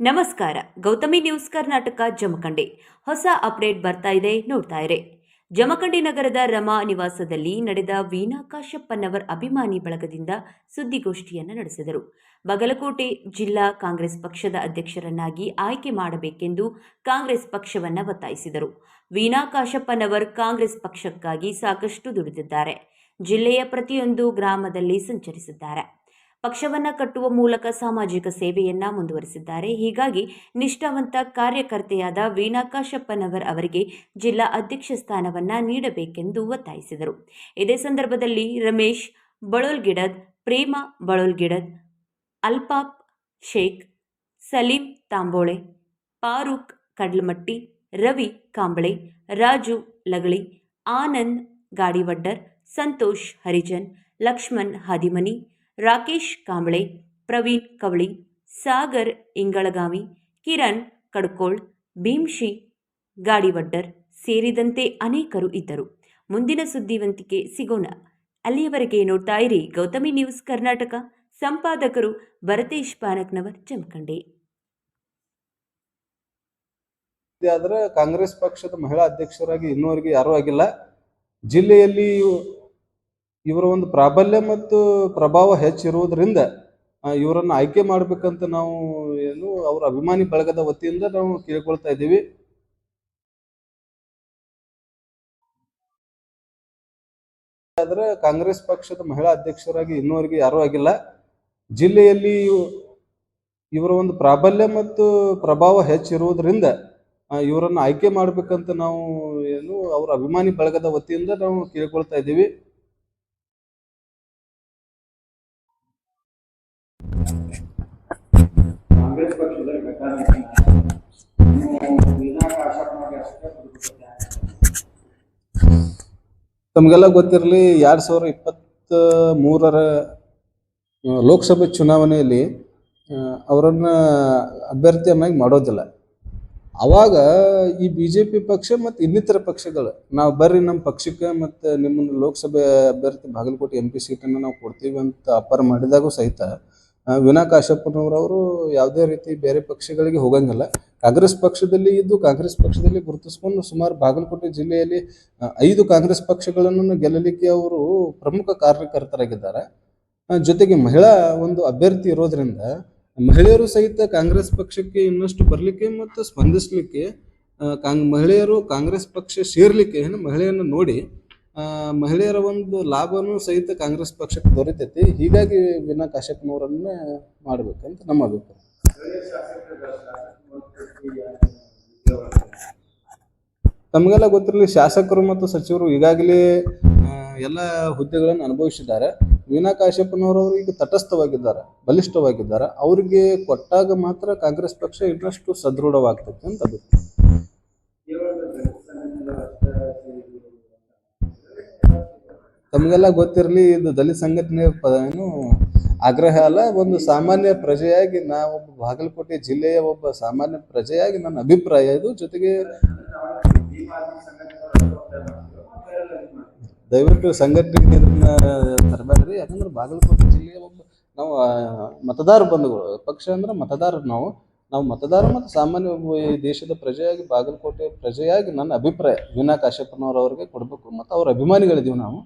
ನಮಸ್ಕಾರ. ಗೌತಮಿ ನ್ಯೂಸ್ ಕರ್ನಾಟಕ, ಜಮಖಂಡಿ. ಹೊಸ ಅಪ್ಡೇಟ್ ಬರ್ತಾ ಇದೆ, ನೋಡ್ತಾ ಇರಿ. ಜಮಖಂಡಿ ನಗರದ ರಮಾ ನಿವಾಸದಲ್ಲಿ ನಡೆದ ವೀಣಾ ಕಾಶಪ್ಪನವರ್ ಅಭಿಮಾನಿ ಬಳಗದಿಂದ ಸುದ್ದಿಗೋಷ್ಠಿಯನ್ನು ನಡೆಸಿದರು. ಬಗಲಕೋಟೆ ಜಿಲ್ಲಾ ಕಾಂಗ್ರೆಸ್ ಪಕ್ಷದ ಅಧ್ಯಕ್ಷರನ್ನಾಗಿ ಆಯ್ಕೆ ಮಾಡಬೇಕೆಂದು ಕಾಂಗ್ರೆಸ್ ಪಕ್ಷವನ್ನು ಒತ್ತಾಯಿಸಿದರು. ವೀಣಾ ಕಾಶಪ್ಪನವರ್ ಕಾಂಗ್ರೆಸ್ ಪಕ್ಷಕ್ಕಾಗಿ ಸಾಕಷ್ಟು ದುಡಿದಿದ್ದಾರೆ. ಜಿಲ್ಲೆಯ ಪ್ರತಿಯೊಂದು ಗ್ರಾಮದಲ್ಲಿ ಸಂಚರಿಸಿದ್ದಾರೆ. ಪಕ್ಷವನ್ನ ಕಟ್ಟುವ ಮೂಲಕ ಸಾಮಾಜಿಕ ಸೇವೆಯನ್ನ ಮುಂದುವರಿಸಿದ್ದಾರೆ. ಹೀಗಾಗಿ ನಿಷ್ಠಾವಂತ ಕಾರ್ಯಕರ್ತೆಯಾದ ವೀಣಾ ಕಾಶಪ್ಪನವರ್ ಅವರಿಗೆ ಜಿಲ್ಲಾ ಅಧ್ಯಕ್ಷ ಸ್ಥಾನವನ್ನ ನೀಡಬೇಕೆಂದು ಒತ್ತಾಯಿಸಿದರು. ಇದೇ ಸಂದರ್ಭದಲ್ಲಿ ರಮೇಶ್ ಬಳೋಲ್ಗಿಡದ್, ಪ್ರೇಮ ಬಳೋಲ್ಗಿಡದ್, ಅಲ್ಪಾಪ್ ಶೇಖ್, ಸಲೀಂ ತಾಂಬೋಳೆ, ಫಾರೂಕ್ ಕಡ್ಲಮಟ್ಟಿ, ರವಿ ಕಾಂಬಳೆ, ರಾಜು ಲಗಳಿ, ಆನಂದ್ ಗಾಡಿವಡ್ಡರ್, ಸಂತೋಷ್ ಹರಿಜನ್, ಲಕ್ಷ್ಮಣ್ ಹಾದಿಮನಿ ರಾಕೇಶ್ ಕಾಂಬಳೆ, ಪ್ರವೀಣ್ ಕವಳಿ, ಸಾಗರ್ ಇಂಗಳಗಾವಿ, ಕಿರಣ್ ಕಡ್ಕೋಳ್, ಭೀಮ್ಶಿ ಗಾಡಿವಡ್ಡರ್ ಸೇರಿದಂತೆ ಅನೇಕರು ಇದ್ದರು. ಮುಂದಿನ ಸುದ್ದಿವಂತಿಕೆ ಸಿಗೋಣ. ಅಲ್ಲಿಯವರೆಗೆ ನೋಡ್ತಾ ಇರಿ ಗೌತಮಿ ನ್ಯೂಸ್ ಕರ್ನಾಟಕ. ಸಂಪಾದಕರು ಭರತೇಶ್ ಪಾನಕ್ನವರ್ ಜಮಖಂಡೆ ಆದರೆ ಕಾಂಗ್ರೆಸ್ ಪಕ್ಷದ ಮಹಿಳಾ ಅಧ್ಯಕ್ಷರಾಗಿ ಇನ್ನೂವರೆಗೆ ಯಾರೂ ಆಗಿಲ್ಲ. ಜಿಲ್ಲೆಯಲ್ಲಿ ಇವರ ಒಂದು ಪ್ರಾಬಲ್ಯ ಮತ್ತು ಪ್ರಭಾವ ಹೆಚ್ಚಿರುವುದರಿಂದ ಇವರನ್ನು ಆಯ್ಕೆ ಮಾಡಬೇಕಂತ ನಾವು ಏನು ಅವರ ಅಭಿಮಾನಿ ಬಳಗದ ವತಿಯಿಂದ ನಾವು ಕೇಳ್ಕೊಳ್ತಾ ಇದ್ದೀವಿ. ಆದ್ರೆ ಕಾಂಗ್ರೆಸ್ ಪಕ್ಷದ ಮಹಿಳಾ ಅಧ್ಯಕ್ಷರಾಗಿ ಇನ್ನೂವರೆಗೆ ಯಾರೂ ಆಗಿಲ್ಲ. ಜಿಲ್ಲೆಯಲ್ಲಿ ಇವ್- ಇವರ ಒಂದು ಪ್ರಾಬಲ್ಯ ಮತ್ತು ಪ್ರಭಾವ ಹೆಚ್ಚಿರುವುದರಿಂದ ಇವರನ್ನ ಆಯ್ಕೆ ಮಾಡಬೇಕಂತ ನಾವು ಏನು ಅವರ ಅಭಿಮಾನಿ ಬಳಗದ ವತಿಯಿಂದ ನಾವು ಕೇಳ್ಕೊಳ್ತಾ ಇದ್ದೀವಿ. ಕಾಂಗ್ರೆಸ್ ಪಕ್ಷದಲ್ಲಿ ತಮಗೆಲ್ಲ ಗೊತ್ತಿರಲಿ, ಎರಡು ಸಾವಿರದ ಇಪ್ಪತ್ತ ಮೂರರ ಲೋಕಸಭೆ ಚುನಾವಣೆಯಲ್ಲಿ ಅವರನ್ನು ಅಭ್ಯರ್ಥಿಯನ್ನಾಗಿ ಮಾಡೋದಿಲ್ಲ. ಅವಾಗ ಈ ಬಿ ಜೆ ಪಿ ಪಕ್ಷ ಮತ್ತು ಇನ್ನಿತರ ಪಕ್ಷಗಳು, ನಾವು ಬರ್ರಿ ನಮ್ಮ ಪಕ್ಷಕ್ಕೆ ಮತ್ತು ನಿಮ್ಮನ್ನು ಲೋಕಸಭೆ ಅಭ್ಯರ್ಥಿ ಬಾಗಲಕೋಟೆ ಎಂ ಪಿ ಸೀಟನ್ನು ನಾವು ಕೊಡ್ತೀವಿ ಅಂತ ಅಪಾರ ಮಾಡಿದಾಗೂ ಸಹಿತ ವಿನಾ ಕಾಶಪ್ಪನವರವರು ಯಾವುದೇ ರೀತಿ ಬೇರೆ ಪಕ್ಷಗಳಿಗೆ ಹೋಗಂಗಿಲ್ಲ. ಕಾಂಗ್ರೆಸ್ ಪಕ್ಷದಲ್ಲಿ ಇದ್ದು ಕಾಂಗ್ರೆಸ್ ಪಕ್ಷದಲ್ಲಿ ಗುರುತಿಸ್ಕೊಂಡು ಸುಮಾರು ಬಾಗಲಕೋಟೆ ಜಿಲ್ಲೆಯಲ್ಲಿ ಐದು ಕಾಂಗ್ರೆಸ್ ಪಕ್ಷಗಳನ್ನು ಗೆಲ್ಲಲಿಕ್ಕೆ ಅವರು ಪ್ರಮುಖ ಕಾರ್ಯಕರ್ತರಾಗಿದ್ದಾರೆ. ಜೊತೆಗೆ ಮಹಿಳಾ ಒಂದು ಅಭ್ಯರ್ಥಿ ಇರೋದ್ರಿಂದ ಮಹಿಳೆಯರು ಸಹಿತ ಕಾಂಗ್ರೆಸ್ ಪಕ್ಷಕ್ಕೆ ಇನ್ನಷ್ಟು ಬರಲಿಕ್ಕೆ ಮತ್ತು ಸ್ಪಂದಿಸಲಿಕ್ಕೆ ಕಾಂಗ್ ಮಹಿಳೆಯರು ಕಾಂಗ್ರೆಸ್ ಪಕ್ಷ ಸೇರ್ಲಿಕ್ಕೆ, ಏನು ಮಹಿಳೆಯನ್ನು ನೋಡಿ ಮಹಿಳೆಯರ ಒಂದು ಲಾಭನೂ ಸಹಿತ ಕಾಂಗ್ರೆಸ್ ಪಕ್ಷಕ್ಕೆ ದೊರೆತೈತಿ. ಹೀಗಾಗಿ ವಿನಾ ಕಾಶ್ಯಪ್ನವರನ್ನ ಮಾಡ್ಬೇಕಂತ ನಮ್ಮ ಅಭಿಪ್ರಾಯ. ತಮಗೆಲ್ಲ ಗೊತ್ತಿರಲಿ, ಶಾಸಕರು ಮತ್ತು ಸಚಿವರು ಈಗಾಗಲೇ ಎಲ್ಲ ಹುದ್ದೆಗಳನ್ನು ಅನುಭವಿಸಿದ್ದಾರೆ. ವೀಣಾ ಕಾಶ್ಯಪ್ಪನವರವರು ಈಗ ತಟಸ್ಥವಾಗಿದ್ದಾರೆ, ಬಲಿಷ್ಠವಾಗಿದ್ದಾರೆ. ಅವರಿಗೆ ಕೊಟ್ಟಾಗ ಮಾತ್ರ ಕಾಂಗ್ರೆಸ್ ಪಕ್ಷ ಇನ್ನಷ್ಟು ಸದೃಢವಾಗ್ತೈತೆ ಅಂತ ಅಭಿಪ್ರಾಯ. ತಮಗೆಲ್ಲ ಗೊತ್ತಿರಲಿ, ಇದು ದಲಿತ ಸಂಘಟನೆ ಏನು? ಆಗ್ರಹ ಅಲ್ಲ, ಒಂದು ಸಾಮಾನ್ಯ ಪ್ರಜೆಯಾಗಿ ನಾವೊಬ್ಬ ಬಾಗಲಕೋಟೆ ಜಿಲ್ಲೆಯ ಒಬ್ಬ ಸಾಮಾನ್ಯ ಪ್ರಜೆಯಾಗಿ ನನ್ನ ಅಭಿಪ್ರಾಯ ಇದು. ಜೊತೆಗೆ ದಯವಿಟ್ಟು ಸಂಘಟನೆ ಇದನ್ನ ತರಬೇಡ್ರಿ. ಯಾಕಂದ್ರೆ ಬಾಗಲಕೋಟೆ ಜಿಲ್ಲೆಯ ಒಬ್ಬ ನಾವು ಮತದಾರ ಬಂಧುಗಳು, ಪಕ್ಷ ಅಂದ್ರೆ ಮತದಾರರು ನಾವು. ನಾವು ಮತದಾರ ಮತ್ತು ಸಾಮಾನ್ಯ ಒಬ್ಬ ಈ ದೇಶದ ಪ್ರಜೆಯಾಗಿ ಬಾಗಲಕೋಟೆ ಪ್ರಜೆಯಾಗಿ ನನ್ನ ಅಭಿಪ್ರಾಯ. ವೀನಾ ಕಾಶ್ಯಪ್ಪನವರವರಿಗೆ ಕೊಡಬೇಕು ಮತ್ತು ಅವ್ರ ಅಭಿಮಾನಿಗಳಿದ್ದೀವಿ ನಾವು.